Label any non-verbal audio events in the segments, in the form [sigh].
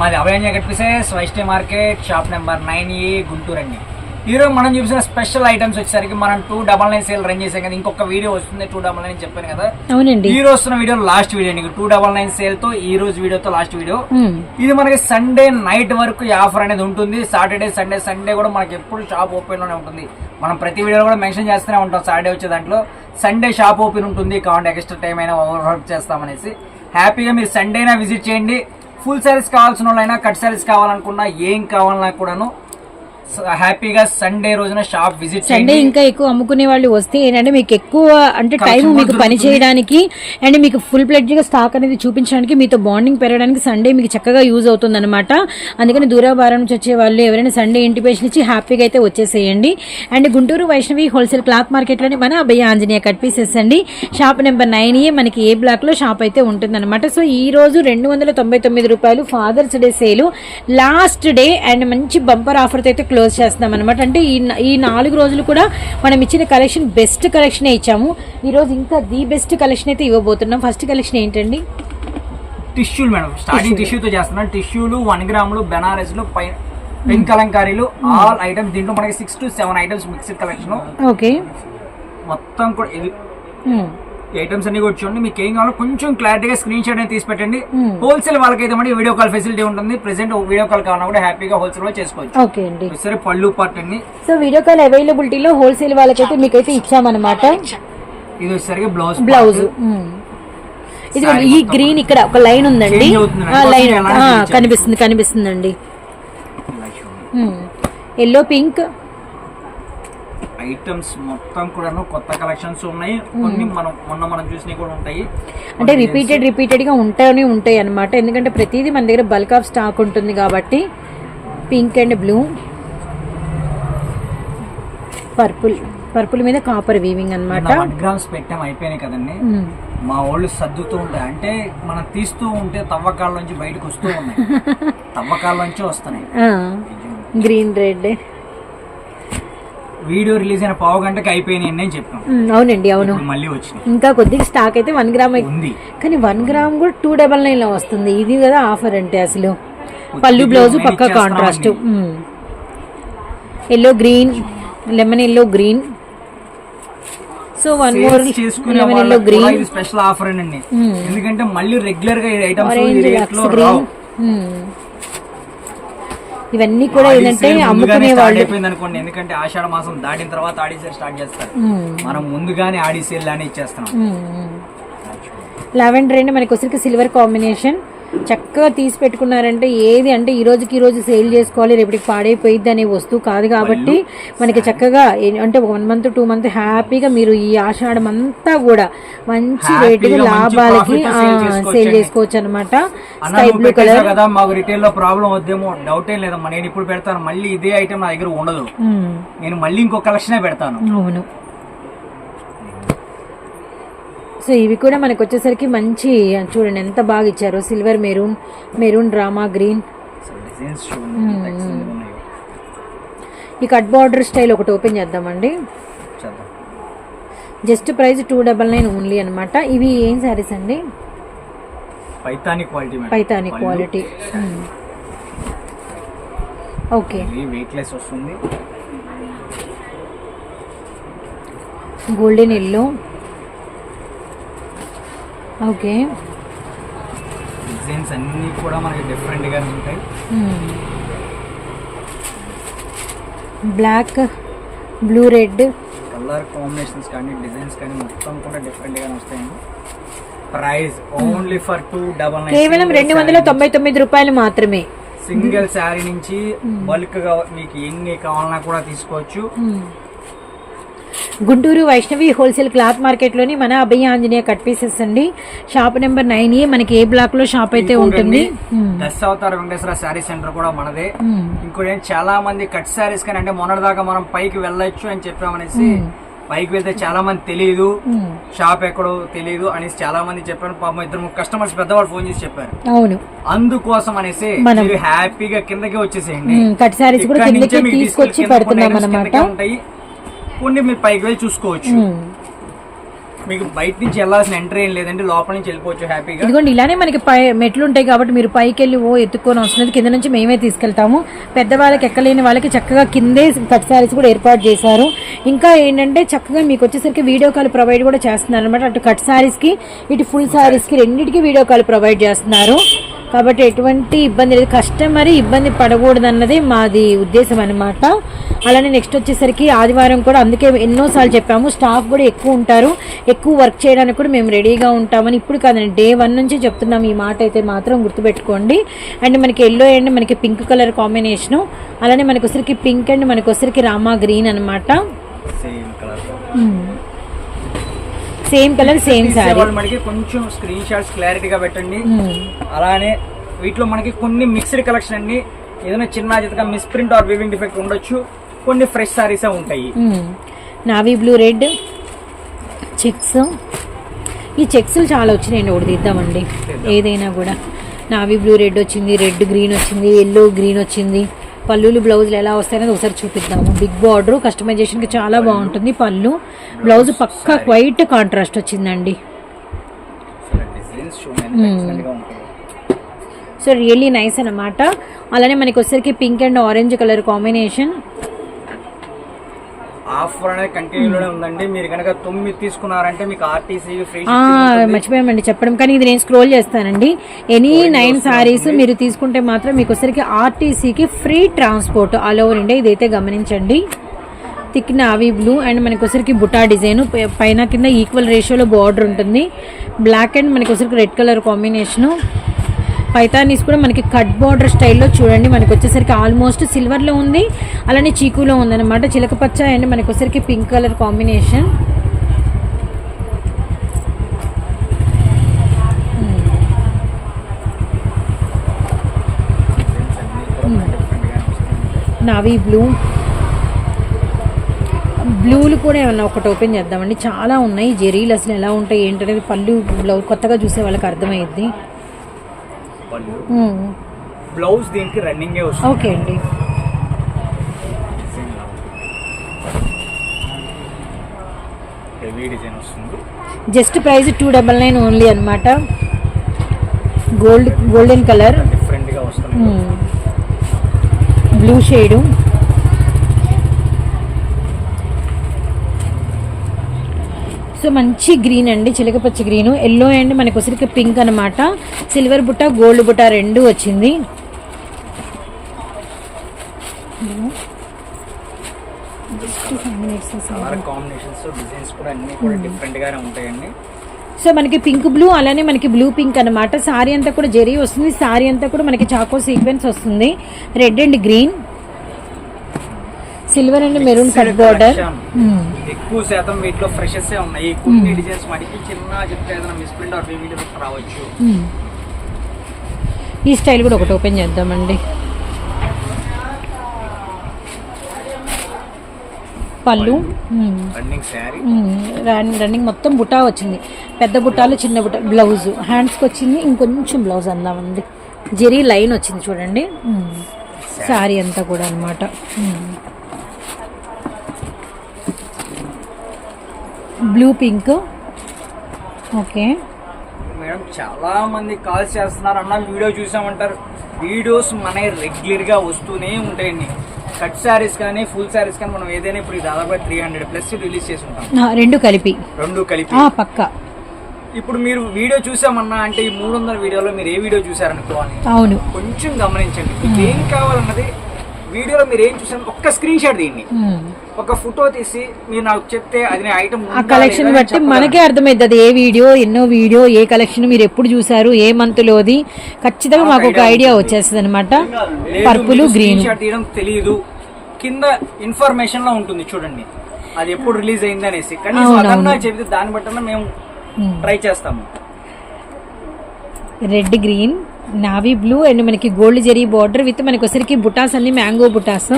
మాది అభయాంజ కనిపిసెస్ Vaishnavi market shop number nine A Guntur అండి. ఈరోజు మనం చూసిన స్పెషల్ ఐటమ్స్ వచ్చేసరికి మనం two double nine sale run చేసాం కదా ఇంకొక వీడియో వస్తుంది టూ డబల్ నైన్ చెప్పాను కదా. అవునండి. ఈ రోజు వస్తున్న వీడియో లాస్ట్ వీడియో అండి. టూ డబల్ నైన్ సేల్తో ఈ రోజు వీడియోతో లాస్ట్ వీడియో. ఇది మనకి సండే నైట్ వరకు ఆఫర్ అనేది ఉంటుంది. సాటర్డే సండే సండే కూడా మనకి ఎప్పుడు షాప్ ఓపెన్లోనే ఉంటుంది. మనం ప్రతి వీడియో కూడా మెన్షన్ చేస్తూనే ఉంటాం సాటర్డే వచ్చే దాంట్లో. సండే షాప్ ఓపెన్ ఉంటుంది. కావాలంటే ఎక్స్ట్రా టైం అయినా ఓవర్ వర్క్ చేస్తామనేసి. హ్యాపీగా మీరు సండే విజిట్ చేయండి. ఫుల్ సారీస్ కావాల్సిన వాళ్ళైనా కట్ సారీస్ కావాలనుకున్నా ఏం కావాలన్నా కూడాను హ్యాపీగా సండే రోజున షాప్ విజిట్ సండే ఇంకా ఎక్కువ అమ్ముకునే వాళ్ళు వస్తే ఏంటంటే మీకు ఎక్కువ అంటే టైం మీకు పని. చేయడానికి అండ్ మీకు ఫుల్ ప్లెడ్జ్గా స్టాక్ అనేది చూపించడానికి మీతో బాండింగ్ పెరగడానికి సండే మీకు చక్కగా యూజ్ అవుతుంది అనమాట అందుకని దూరాభారం నుంచి వచ్చే వాళ్ళు ఎవరైనా సండే ఇంటిమేషన్ ఇచ్చి హ్యాపీగా అయితే వచ్చేసేయండి. And Guntur Vaishnavi wholesale cloth మార్కెట్లోని మన అభయ ఆంజనేయ కట్ పీసెస్ అండి. షాప్ నెంబర్ నైన్ ఏ మనకి ఏ బ్లాక్లో షాప్ అయితే ఉంటుందన్నమాట. సో ఈ రోజు రెండు వందల తొంభై తొమ్మిది రూపాయలు father's day sale last day and మంచి బంపర్ ఆఫర్ అయితే క్లోజ్ చేస్తున్నాం అనమాట అంటే ఈ ఈ నాలుగు రోజులు కూడా మనం ఇచ్చిన కలెక్షన్ బెస్ట్ కలెక్షన్ ఇచ్చాము. ఈ రోజు ఇంకా ది బెస్ట్ కలెక్షన్ అయితే ఇవ్వబోతున్నాం. ఫస్ట్ కలెక్షన్ ఏంటండి? టిష్యూలు మేడం. స్టార్టింగ్ టిష్యూతో చేస్తున్నాం. టిష్యూలు వన్ గ్రాములు బెనారస్లు పైన పెన్ కలంకారీలు ఆల్ ఐటమ్స్ దీంట్లో మనకి six to seven items mixed collection okay. మొత్తం కూడా ఐటమ్స్ అన్ని కూడా చూడండి. మీకు ఏం కావాలో కొంచెం క్లారిటీగా స్క్రీన్ షాట్ అనేది తీసి పెట్టండి. Hmm. హోల్సేల్ వాళ్ళకైతే మరి వీడియో కాల్ ఫెసిలిటీ ఉంటుంది. ప్రెసెంట్ వీడియో కాల్ కావాలన్నా కూడా హ్యాపీగా హోల్సేల్లో చేసుకోవచ్చు. ఓకే అండి. సరే పళ్ళు పార్ట్ అన్ని. సో వీడియో కాల్ అవైలబిలిటీలో హోల్సేల్ వాళ్ళకైతే మీకైతే ఇచ్చామన్నమాట. ఇది వచ్చేసరికి బ్లౌజ్ బ్లౌజ్ ఇది Saree ఈ గ్రీన్ ఇక్కడ ఒక లైన్ ఉందండి. లైన్? కనిపిస్తుంది కనిపిస్తుందండి. ఎల్లో పింక్ ఐటమ్స్ మొత్తం కూడాను కొత్త కలెక్షన్స్ ఉన్నాయి. కొన్ని మనం మొన్న మనం చూసినవి కూడా ఉంటాయి. అంటే రిపీటెడ్ రిపీటెడ్గా ఉంటాయి ఉంటాయి అనమాట ఎందుకంటే ప్రతిదీ మన దగ్గర బల్క్ ఆఫ్ స్టాక్ ఉంటుంది కాబట్టి. Pink and blue purple purple మీద కాపర్ వీవింగ్ అనమాట గ్రామ్స్ పెట్టాం అయిపోయినాయి కదండి. మా వాళ్ళు సర్దుతూ ఉంటాయి. అంటే మనం తీస్తూ ఉంటే తవ్వకాల నుంచి బయటకు వస్తూ ఉన్నాయి. [laughs] తవ్వకాల నుంచి వస్తున్నాయి. గ్రీన్ రెడ్ వీడియో రిలీజ్ అయిన పావు గంటకి అయిపోయినాయి అని చెప్పాం అవునండి అవును. మళ్ళీ వచ్చినాయి. ఇంకా కొద్దిగా స్టాక్ అయితే వన్ గ్రామ్ ఉంది. కానీ వన్ గ్రామ్ కూడా టూ డబల్ నైన్లో వస్తుంది. ఇది కదా ఆఫర్ అంటే అసలు. పళ్ళు బ్లౌజ్ పక్క. Contrast yellow green lemon yellow green so one more lemon yellow green special offer అండి. ఎందుకంటే మళ్ళీ రెగ్యులర్గా ఐటమ్స్ గ్రీన్ ఇవన్నీ కూడా ఏంటంటే అమ్ముకునే వాళ్ళు. అనుకోండి. ఎందుకంటే ఆషాఢ మాసం దాటిన తర్వాత ఆడి సేల్ స్టార్ట్ చేస్తారు. మనం ముందుగానే ఆడి సేల్ లానే ఇచ్చేస్తున్నాం. లావెండర్ అండి మనకి వచ్చరికి సిల్వర్ కాంబినేషన్. చక్కగా తీసి పెట్టుకున్నారంటే ఏది అంటే ఈ రోజుకి ఈ రోజు సేల్ చేసుకోవాలి రేపటికి పాడైపోయిద్ది అనే వస్తువు కాదు కాబట్టి మనకి చక్కగా అంటే వన్ మంత్ టూ మంత్ హ్యాపీగా మీరు ఈ ఆషాఢం అంతా కూడా మంచి రేటుకి లాభాలకి. సేల్ చేసుకోవచ్చు అనమాట స్కై బ్లూ కలర్ కదా మాకు రిటైల్లో ప్రాబ్లం వద్దేమో డౌట్ ఏం లేదమ్మా. నేను ఇప్పుడు పెడతాను మళ్ళీ ఇదే ఐటమ్ నా దగ్గర ఉండదు. నేను మళ్ళీ ఇంకో కలెక్షనే పెడతాను. అవును. సో ఇవి కూడా మనకు వచ్చేసరికి మంచి చూడండి ఎంత బాగా ఇచ్చారు. సిల్వర్ మెరూన్ మెరూన్ డ్రామా గ్రీన్. ఈ కట్ బార్డర్ స్టైల్ ఒకటి ఓపెన్ చేద్దామండి. చేద్దాం. Just price two double nine only అనమాట ఇవి ఏం శారీస్ అండి? Paithani quality. Paithani. Quality okay ఇది వెయిట్ లెస్ వస్తుంది. Golden yellow okay. డిజైన్స్ అన్ని కూడా మనకి డిఫరెంట్గా ఉంటాయి. Black blue red colour combinations కానీ డిజైన్స్ కానీ మొత్తం కూడా డిఫరెంట్ గానే వస్తాయండి. Price only for two double కేవలం రెండు వందల తొంభై తొమ్మిది రూపాయలు మాత్రమే. సింగిల్ శారీ నుంచి బల్క్గా మీకు ఎన్ని కావాలన్నా కూడా తీసుకోవచ్చు. గుంటూరు వైష్ణవి హోల్సేల్ క్లాత్ మార్కెట్లోని మన అభయ ఆంజనేయ కట్ పీసెస్ అండి. షాప్ నెంబర్ నైన్ ఏ మనకి ఏ బ్లాక్లో షాప్ అయితే ఉంటుంది. దశ అవతార వెంకటేశ్వర శారీ సెంటర్ కూడా మనదే. ఇంకోటి చాలా మంది కట్ శారీస్ కానీ అంటే మొన్నటిదాకా మనం పైకి వెళ్ళొచ్చు అని చెప్పామనేసి పైకి వెళ్తే చాలా మంది తెలియదు షాప్ ఎక్కడో తెలియదు అనేసి చాలా మంది చెప్పారు. పాపం ఇద్దరు ముగ్గురు కస్టమర్స్ పెద్దవాళ్ళు ఫోన్ చేసి చెప్పారు. అవును. అందుకోసం అనేసి మీరు హ్యాపీగా కిందకి వచ్చేసేయండి. కట్ శారీస్ కూడా తీసుకొచ్చి పెడుతున్నాం కొన్ని కొన్ని మీరు పైకి వెళ్ళి చూసుకోవచ్చు. మీకు బయట నుంచి వెళ్ళాల్సిన ఎంట్రీ ఏం లేదండి లోపల నుంచి వెళ్ళిపోవచ్చు హ్యాపీగా. ఇదిగోండి ఇలానే మనకి పై మెట్లు ఉంటాయి కాబట్టి మీరు పైకి వెళ్ళి ఓ ఎత్తుకొని అవసరం లేదు కింద నుంచి మేమే తీసుకెళ్తాము. పెద్దవాళ్ళకి ఎక్కలేని వాళ్ళకి చక్కగా కిందే కట్ సారీస్ కూడా ఏర్పాటు చేశారు. ఇంకా ఏంటంటే చక్కగా మీకు వచ్చేసరికి వీడియో కాల్ ప్రొవైడ్ కూడా చేస్తున్నారు అనమాట అటు కట్ సారీస్కి ఇటు ఫుల్ సారీస్కి రెండింటికి వీడియో కాల్ ప్రొవైడ్ చేస్తున్నారు. కాబట్టి ఎటువంటి ఇబ్బంది లేదు కస్టమర్ ఇబ్బంది పడకూడదు అన్నది మాది ఉద్దేశం అనమాట అలానే నెక్స్ట్ వచ్చేసరికి ఆదివారం కూడా అందుకే ఎన్నోసార్లు చెప్పాము. స్టాఫ్ కూడా ఎక్కువ ఉంటారు. ఎక్కువ వర్క్ చేయడానికి కూడా మేము రెడీగా ఉంటామని ఇప్పుడు కాదండి. డే వన్ నుంచి చెప్తున్నాం. ఈ మాట అయితే మాత్రం గుర్తుపెట్టుకోండి. అండ్ మనకి ఎల్లో అండ్ మనకి పింక్ కలర్ కాంబినేషను అలానే మనకి వచ్చరికి పింక్ అండ్ మనకి వచ్చరికి రామా గ్రీన్ అనమాట same colour same colour same sari వాళ్ళు మనకి కొంచెం స్క్రీన్ షాట్స్ క్లారిటీగా పెట్టండి. అలానే వీటిలో మనకి కొన్ని మిక్స్డ్ కలెక్షన్ అండి. ఏదైనా చిన్న చితగా మిస్ప్రింట్ ఆర్ వివింగ్ డిఫెక్ట్ ఉండొచ్చు. కొన్ని ఫ్రెష్ సారీస్ ఉంటాయి. Navy blue red checks. ఈ చెక్స్లు చాలా వచ్చినాయండి ఒకటి తీద్దామండి. ఏదైనా కూడా. నావీ బ్లూ రెడ్ వచ్చింది రెడ్ గ్రీన్ వచ్చింది ఎల్లో గ్రీన్ వచ్చింది. పళ్ళులు బ్లౌజులు ఎలా వస్తాయనేది ఒకసారి చూపిద్దాము. బిగ్ బార్డర్ కస్టమైజేషన్కి చాలా బాగుంటుంది పళ్ళు. బ్లౌజ్ పక్కా వైట్ కాంట్రాస్ట్ వచ్చిందండి. సో రియల్లీ నైస్ అనమాట అలానే మనకి వచ్చేసరికి pink and orange colour combination. Offer అనేది కంటిన్యూలోనే ఉందండి. మీరు కనుక తొమ్మిది తీసుకున్నారంటే మీకు ఆర్టీసీ ఫ్రీ మర్చిపోయామండి చెప్పడం. కానీ ఇది నేను స్క్రోల్ చేస్తానండి. ఎనీ నైన్ సారీస్ మీరు తీసుకుంటే మాత్రం మీకు వచ్చరికి ఆర్టీసీకి free transport all over India ఇదైతే గమనించండి. థిక్ నావీ బ్లూ అండ్ మనకి వచ్చరికి బుటా డిజైన్. పైన కింద ఈక్వల్ రేషియోలో బార్డర్ ఉంటుంది. బ్లాక్ అండ్ మనకి వచ్చరికి రెడ్ కలర్ కాంబినేషను పైతానీస్ కూడా మనకి కట్ బార్డర్ స్టైల్లో చూడండి. మనకి వచ్చేసరికి ఆల్మోస్ట్ సిల్వర్లో ఉంది. అలానే చీకులో ఉందన్నమాట. చిలక పచ్చ అండ్ మనకి వచ్చేసరికి pink colour combination navy blue బ్లూలు కూడా ఏమన్నా ఒకటి ఓపెన్ చేద్దామండి. చాలా ఉన్నాయి. జెరీలు అసలు ఎలా ఉంటాయి ఏంటనేది పళ్ళు బ్లౌజ్ కొత్తగా చూసే వాళ్ళకి అర్థమైద్ది. మ్మ్. బ్లౌజ్ దీనికి రన్నింగ్ వస్తుంది. ఓకే అండి. హెవీ డిజైన్ వస్తుంది. Just price two double nine only అనమాట గోల్డ్ గోల్డెన్ కలర్ డిఫరెంట్గా వస్తుంది బ్లూ షేడు సో మంచి గ్రీన్ అండి చిలకపచ్చి గ్రీన్. ఎల్లో అండ్ మనకి వచ్చరికి పింక్ అనమాట సిల్వర్ బుట్ట గోల్డ్ బుట్ట రెండు వచ్చింది. ఉంటాయండి. సో మనకి పింక్ బ్లూ అలానే మనకి బ్లూ పింక్ అనమాట సారీ అంతా కూడా జెరీ వస్తుంది. సారీ అంతా కూడా మనకి చాకో సీక్వెన్స్ వస్తుంది. Red and green. Silver and maroon cut border. ఎక్కువ శాతం వీటిలో ఫ్రెషెస్ ఉన్నాయి. కొన్ని డిజైన్స్ మనకి చిన్న చెప్తే ఏదైనా మిస్ప్రింట్ ఆర్ బేబీ రావచ్చు. ఈ స్టైల్ కూడా ఒకటి ఓపెన్ చేద్దామండి. పళ్ళు. రన్నింగ్ రన్నింగ్ మొత్తం బుటా వచ్చింది. పెద్ద బుటాలు చిన్న బుట్ట బ్లౌజ్ హ్యాండ్స్కి వచ్చింది. ఇంకొంచెం బ్లౌజ్ అందామండి. జెరీ లైన్ వచ్చింది చూడండి. శారీ అంతా కూడా అనమాట బ్లూ పింక్ ఓకే మేడం చాలా మంది కాల్స్ చేస్తున్నారు అన్న వీడియో చూసామంటారు. వీడియోస్ మన రెగ్యులర్గా వస్తూనే ఉంటాయండి. కట్ శారీస్ కానీ ఫుల్ శారీస్ కానీ మనం ఏదైనా ఇప్పుడు దాదాపు త్రీ హండ్రెడ్ ప్లస్ రిలీజ్ చేసి ఉంటాం. ఆ, రెండు కలిపి. రెండు కలిపి. పక్క. ఇప్పుడు మీరు వీడియో చూసామన్నా అంటే ఈ మూడు వందల వీడియోలో మీరు ఏ వీడియో చూసారనుకో అని అవును. కొంచెం గమనించండి. ఏం కావాలన్నది వీడియోలో మీరు ఏం చూసారు ఒక్క స్క్రీన్ షాట్ తీయండి. ఒక ఫోటో తీసి మీరు నాకు చెప్తే అది ఐటమ్ ఆ కలెక్షన్ బట్టి మనకే అర్థమైంది అది ఏ వీడియో ఎన్నో వీడియో ఏ కలెక్షన్ మీరు ఎప్పుడు చూసారు ఏ మంత్ లోది? ఖచ్చితంగా మాకు ఒక ఐడియా వచ్చేస్తుంది అనమాట పర్పుల్ గ్రీన్ తీయడం తెలియదు కింద ఇన్ఫర్మేషన్లో ఉంటుంది చూడండి. అది ఎప్పుడు రిలీజ్ అయింది అనేసి. అదన్నా చెబితే దాన్ని బట్టి మేము ట్రై చేస్తాము. Red green navy blue and మనకి గోల్డ్ జెరీ బార్డర్ విత్ మనకి వచ్చరికి బుటాస్ అన్ని mango butas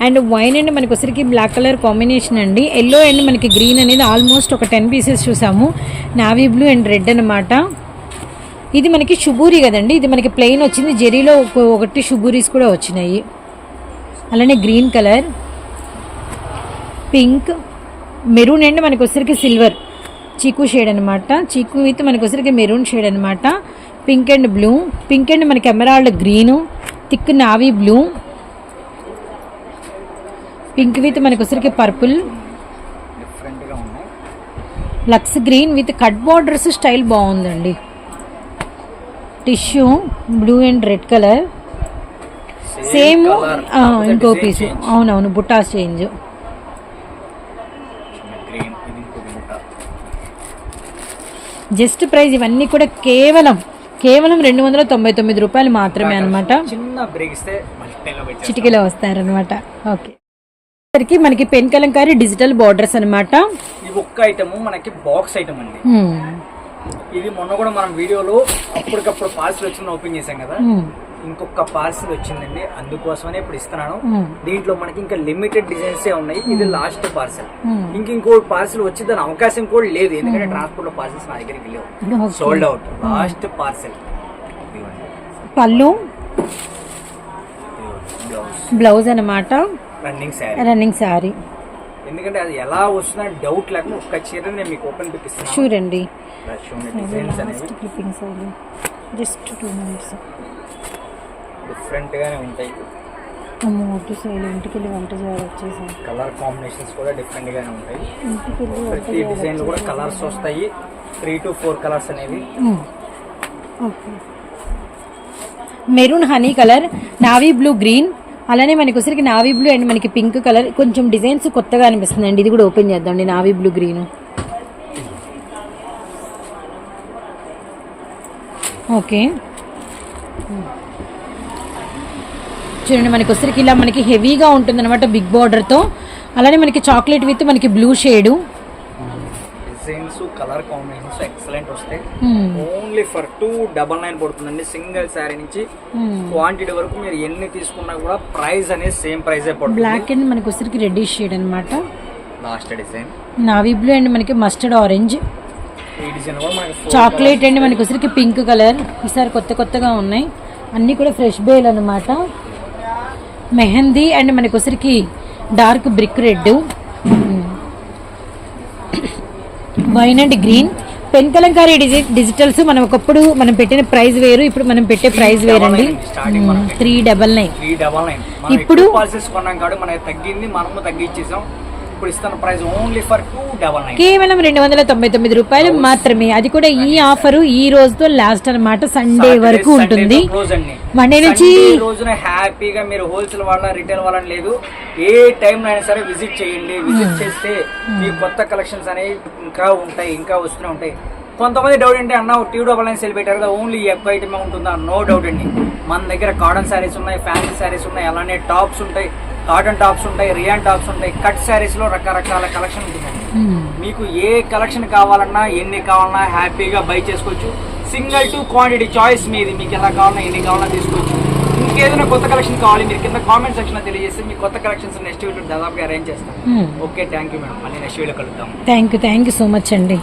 and wine and మనకి వచ్చరికి బ్లాక్ కలర్ కాంబినేషన్ అండి ఎల్లో అండ్ మనకి గ్రీన్ అనేది ఆల్మోస్ట్ ఒక టెన్ పీసెస్ చూసాము నావీ బ్లూ అండ్ రెడ్ అనమాట ఇది మనకి షుబూరి కదండి ఇది మనకి ప్లెయిన్ వచ్చింది జెరీలో ఒకటి షుబూరీస్ కూడా వచ్చినాయి అలానే green colour pink maroon and మనకి వచ్చరికి సిల్వర్ చీకు షేడ్ అనమాట చీకు విత్ మనకి వచ్చరికి మెరూన్ షేడ్ అనమాట pink and blue. Pink and మనకి emerald green. Thick navy blue. Pink with మనకి వచ్చరికి purple. Lux green with cut borders style బాగుందండి. Tissue blue and red colour. Same ఇంకో పీస్. అవునవును బుటాస్ చేంజ్. బుట్ట జస్ట్ ప్రైస్ ఇవన్నీ కూడా కేవలం కేవలం రెండు వందల తొంభై తొమ్మిది రూపాయలు మాత్రమే అనమాట చిన్న బ్రేక్ ఇస్తే. చిటికలో వస్తారనమాట ఓకే. సరికి మనకి పెన్ కలంకారీ డిజిటల్ బార్డర్స్ అనమాట ఈ ఒక్క ఐటమ్ మనకి బాక్స్ ఐటమ్ అండి. ఇది మొన్న కూడా మనం వీడియోలో అప్పటికప్పుడు పార్సిల్ వచ్చింది ఓపెన్ చేశాం కదా. ఇంకొక పార్సిల్ వచ్చిందండి. అందుకోసమనే ఇప్పుడు ఇస్తున్నాను. దీంట్లో మనకి ఇంకా లిమిటెడ్ డిజైన్స్ ఉన్నాయి. ఇది లాస్ట్ పార్సిల్ ఇంక ఇంకో పార్సిల్ వచ్చి దాని అవకాశం కూడా లేదు. ఎందుకంటే ట్రాన్స్పోర్ట్లో పార్సిల్స్ నా దగ్గరికి లేవు. సోల్డ్ అవుట్ లాస్ట్ పార్సిల్ పళ్ళు? బ్లౌజ్ అనమాట రన్నింగ్ శారీ రన్నింగ్ శారీ ఎందుకంటే అది ఎలా వస్తుందో డౌట్ లేకుండా ఒక్క చీర నేను మీకు open clippings just two minutes different గానే ఉంటాయి. అమ్మో సైడ్ ఇంటికి వెళ్ళి వంట చేయాలి వచ్చేసాను కలర్ కాంబినేషన్స్ కూడా డిఫరెంట్ గానే ఉంటాయి. ఇంటికి వెళ్ళి ప్రతి డిజైన్లో కూడా కలర్స్ వస్తాయి. త్రీ టు ఫోర్ కలర్స్ అనేవి. Okay. Maroon honey colour navy blue green. అలానే మనకి వచ్చరికి నావీ బ్లూ అండ్ మనకి పింక్ కలర్. కొంచెం డిజైన్స్ కొత్తగా అనిపిస్తుంది అండి. ఇది కూడా ఓపెన్ చేద్దామండి నావీ బ్లూ గ్రీన్. ఓకే. చూడండి మనకి వచ్చరికి ఇలా మనకి హెవీగా ఉంటుంది అనమాట బిగ్ బార్డర్తో. అలానే మనకి చాక్లెట్ విత్ మనకి blue shade. Designs colour combinations excellent వస్తాయి only for two double nine పడుతుందండి సింగిల్ శారీ నుంచి. క్వాంటిటీ వరకు మీరు ఎన్ని తీసుకున్నా కూడా ప్రైస్ అనేది సేమ్ ప్రైజే పడుతుంది. బ్లాక్ అండ్ మనకి వచ్చరికి రెడ్డిష్ షేడ్ అనమాట last design navy blue and మనకి మస్టర్డ్ ఆరెంజ్ చాక్లెట్ అండ్ మనకి వచ్చరికి పింక్ కలర్ ఈసారి కొత్త కొత్తగా ఉన్నాయి. అన్నీ కూడా ఫ్రెష్ బేల్ అనమాట మెహందీ అండ్ మనకి వచ్చరికి dark brick red. Wine and green. Pen Kalamkari digi digitals మనం ఒకప్పుడు మనం పెట్టిన ప్రైస్ వేరు ఇప్పుడు మనం పెట్టే ప్రైస్ వేరండి. మనం త్రీ డబల్ నైన్. ఇప్పుడు- తగ్గింది మనము తగ్గించేసాం. ఇప్పుడు ఇస్తున్న price only for two double nine కేవలం రెండు వందల తొంభై తొమ్మిది రూపాయలు మాత్రమే. అది కూడా ఈ ఆఫర్ ఈ రోజుతో లాస్ట్ అన్నమాట సండే వరకు ఉంటుంది. మండే నుంచి రోజున హ్యాపీగా మీరు హోల్సేల్ వాళ్ళ రిటైల్ వాళ్ళని లేదు. ఏ టైం అయినా సరే విజిట్ చేయండి. విజిట్ చేస్తే మీ కొత్త కలెక్షన్స్ అనేవి ఇంకా ఉంటాయి ఇంకా వస్తూనే ఉంటాయి. కొంతమంది డౌట్ ఏంటి అన్న టీ డబల్ నైన్ సెల్ పెట్టారు కదా ఓన్లీ ఎక్కువ ఐటమ్ ఉంటుందా? నో డౌట్ అండి. మన దగ్గర కాటన్ శారీస్ ఉన్నాయి ఫ్యాన్సీ శారీస్ ఉన్నాయి అలానే టాప్స్ ఉంటాయి కాటన్ టాప్స్ ఉంటాయి రియాన్ టాప్స్ ఉంటాయి కట్ శారీస్లో రకరకాల కలెక్షన్ ఉంటుందండి. మ్మ్. మీకు ఏ కలెక్షన్ కావాలన్నా ఎన్ని కావాలన్నా హ్యాపీగా బై చేసుకోవచ్చు. సింగిల్ టు క్వాంటిటీ చాయిస్ మీది మీకు ఎలా కావాలన్నా ఎన్ని కావాలన్నా తీసుకోవచ్చు. ఇంకేదైనా కొత్త కలెక్షన్ కావాలి మీరు కింద కామెంట్ సెక్షన్ తెలియజేస్తే మీ కొత్త కలెక్షన్స్ నెక్స్ట్ వీడియో దాదాపుగా అరేంజ్ చేస్తాం. ఓకే థ్యాంక్ యూ మేడం మళ్ళీ నెక్స్ట్ వీడియో కలుద్దాం. Thank you thank you so much అండి.